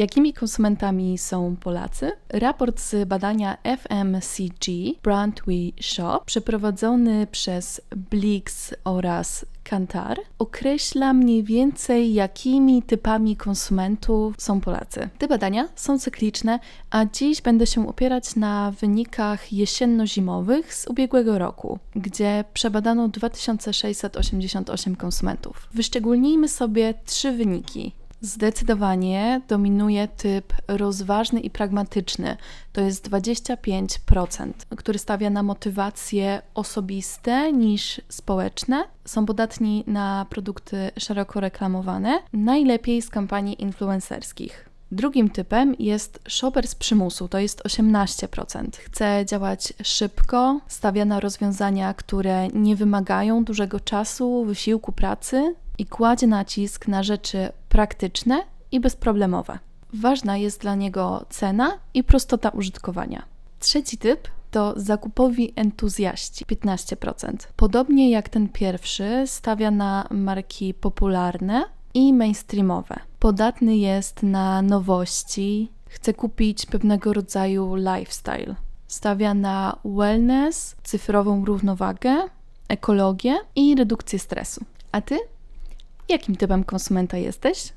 Jakimi konsumentami są Polacy? Raport z badania FMCG Brand We Shop, przeprowadzony przez Blix oraz Kantar, określa mniej więcej, jakimi typami konsumentów są Polacy. Te badania są cykliczne, a dziś będę się opierać na wynikach jesienno-zimowych z ubiegłego roku, gdzie przebadano 2688 konsumentów. Wyszczególnijmy sobie trzy wyniki. Zdecydowanie dominuje typ rozważny i pragmatyczny, to jest 25%, który stawia na motywacje osobiste niż społeczne. Są podatni na produkty szeroko reklamowane, najlepiej z kampanii influencerskich. Drugim typem jest shopper z przymusu, to jest 18%. Chce działać szybko, stawia na rozwiązania, które nie wymagają dużego czasu, wysiłku pracy i kładzie nacisk na rzeczy praktyczne i bezproblemowe. Ważna jest dla niego cena i prostota użytkowania. Trzeci typ to zakupowi entuzjaści 15%. Podobnie jak ten pierwszy, stawia na marki popularne i mainstreamowe. Podatny jest na nowości, chce kupić pewnego rodzaju lifestyle. Stawia na wellness, cyfrową równowagę, ekologię i redukcję stresu. A ty? Jakim typem konsumenta jesteś?